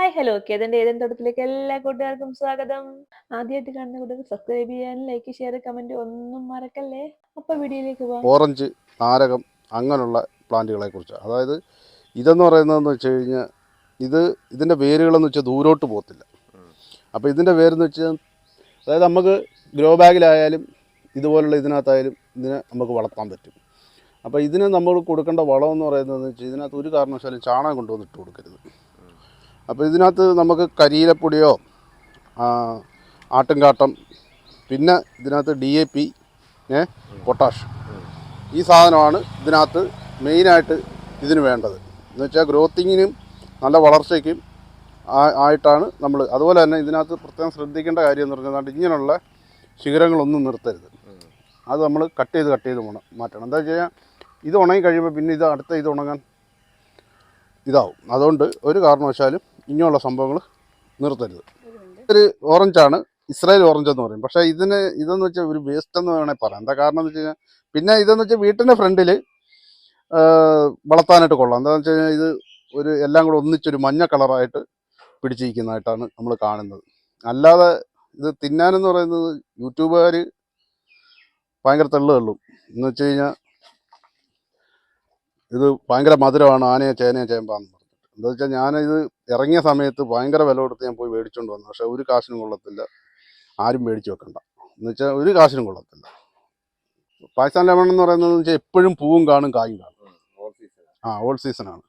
Hi hello കേതന്റെ ഏതെങ്കിലും തോട്ടത്തിലേക്ക് എല്ലാ കൂട്ടുകാർക്കും സ്വാഗതം. ആദ്യമായിട്ട് കാണുന്ന കൂട്ടുകാർ സബ്സ്ക്രൈബ് ചെയ്യാൻ ലൈക്ക് ഷെയർ കമന്റ് ഒന്നും മറക്കല്ലേ? അപ്പൊ വീഡിയോയിലേക്ക് പോവാം. ഓറഞ്ച് നാരകം അങ്ങനെയുള്ള പ്ലാന്റുകളെ കുറിച്ച്. അതായത് ഇതെന്ന് പറയുന്നതെന്ന് വെച്ച് കഴിഞ്ഞാൽ ഇത് ഇതിന്റെ വേരുകളെന്ന് വെച്ചാൽ ദൂരോട്ട് പോകത്തില്ല. അപ്പോൾ ഇതിന്റെ വേരെന്ന് വെച്ചാൽ അതായത് നമുക്ക് ഗ്രോ ബാഗിലായാലും ഇതുപോലുള്ള ഇതിനകത്തായാലും ഇതിനെ നമുക്ക് വളർത്താൻ പറ്റും. അപ്പോൾ ഇതിന് നമ്മൾ കൊടുക്കേണ്ട വളം എന്ന് പറയുന്നത് വെച്ചാൽ ഇതിനകത്ത് ഒരു കാരണവശാലും ചാണകം കൊണ്ടുവന്നിട്ട് കൊടുക്കരുത്. അപ്പോൾ ഇതിനകത്ത് നമുക്ക് കരിയിലപ്പൊടിയോ ആട്ടുംകാട്ടം പിന്നെ ഇതിനകത്ത് D A P A potash. ഈ സാധനമാണ് ഇതിനകത്ത് മെയിനായിട്ട് ഇതിന് വേണ്ടത്. എന്ന് വെച്ചാൽ ഗ്രോത്തിങ്ങിനും നല്ല വളർച്ചയ്ക്കും ആയിട്ടാണ് നമ്മൾ അതുപോലെ തന്നെ ഇതിനകത്ത് പ്രത്യേകം ശ്രദ്ധിക്കേണ്ട കാര്യം എന്ന് പറഞ്ഞാൽ ഇങ്ങനെയുള്ള ശിഖരങ്ങളൊന്നും നിർത്തരുത്. അത് നമ്മൾ കട്ട് ചെയ്ത് കട്ട് ചെയ്ത് മാറ്റണം. എന്താ വെച്ച് കഴിഞ്ഞാൽ ഇത് ഉണങ്ങി കഴിയുമ്പോൾ പിന്നെ ഇത് അടുത്ത ഇത് ഉണങ്ങാൻ ഇതാവും. അതുകൊണ്ട് ഒരു കാരണവശാലും ഇങ്ങനെയുള്ള സംഭവങ്ങൾ നിർത്തരുത്. ഒരു ഓറഞ്ചാണ് ഇസ്രായേൽ ഓറഞ്ച് എന്ന് പറയും. പക്ഷേ ഇതിന് ഇതെന്ന് വെച്ചാൽ ഒരു വേസ്റ്റ് എന്ന് വേണമെങ്കിൽ പറയാം. എന്താ കാരണം എന്ന് വെച്ച് കഴിഞ്ഞാൽ പിന്നെ ഇതെന്ന് വെച്ചാൽ വീട്ടിന്റെ ഫ്രണ്ടിൽ വളർത്താനായിട്ട് കൊള്ളാം. എന്താണെന്ന് വെച്ച് കഴിഞ്ഞാൽ ഇത് ഒരു എല്ലാം കൂടെ ഒന്നിച്ചൊരു മഞ്ഞ കളറായിട്ട് പിടിച്ചിരിക്കുന്നതായിട്ടാണ് നമ്മൾ കാണുന്നത്. അല്ലാതെ ഇത് തിന്നാനെന്ന് പറയുന്നത് യൂട്യൂബുകാർ ഭയങ്കര തെള്ളു തള്ളും. എന്ന് വെച്ച് കഴിഞ്ഞാൽ ഇത് ഭയങ്കര മധുരമാണ് ആനയെ ചേനയെ ചേമ്പാന്ന് എന്താ വെച്ചാൽ ഞാനിത് ഇറങ്ങിയ സമയത്ത് ഭയങ്കര വില കൊടുത്ത് ഞാൻ പോയി മേടിച്ചുകൊണ്ട് വന്നു. പക്ഷേ ഒരു കാശിനും കൊള്ളത്തില്ല. ആരും മേടിച്ചു വെക്കണ്ട. എന്ന് വെച്ചാൽ ഒരു കാശിനും കൊള്ളത്തില്ല. പാകിസ്ഥാൻ ലെമൺ എന്ന് പറയുന്നത് വെച്ചാൽ എപ്പോഴും പൂവും കാണും കായും കാണും. ആ ഓൾ സീസണാണ്